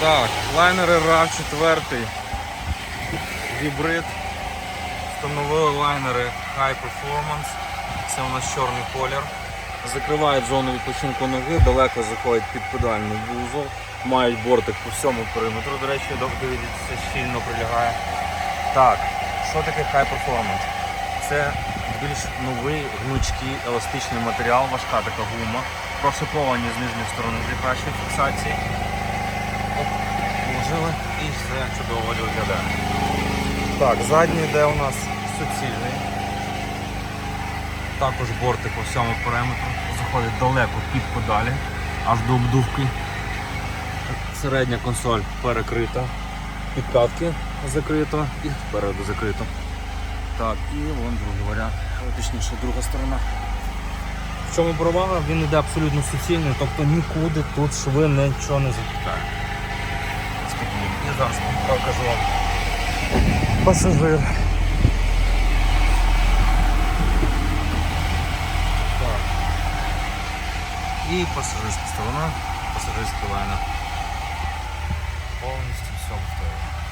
Так, лайнери RAV4. Гібрид. Встановили лайнери High Performance. Це у нас чорний колір. Закривають зону відпочинку ноги, далеко заходять під педальний вузол. Мають бортик по всьому периметру. До речі, дивіться, щільно прилягає. Так, що таке High Performance? Це більш новий гнучкий еластичний матеріал, важка така гума, прошиповані з нижньої сторони для кращої фіксації. Оп, і все чудово виглядає. Так, задній йде у нас суцільний. Також бортик по всьому периметру. Заходить далеко під подалі, аж до обдувки. Середня консоль перекрита, підкатки закрито і спереду закрито. Так, і вон другий варіант, точніше, друга сторона. В чому перевага? Він йде абсолютно суцільний, тобто нікуди тут шви нічого не затікає. Спокійно. Я зараз покажу вам пасажир. Так. І пасажирська сторона, пасажирський лайнер. Повністю все готово.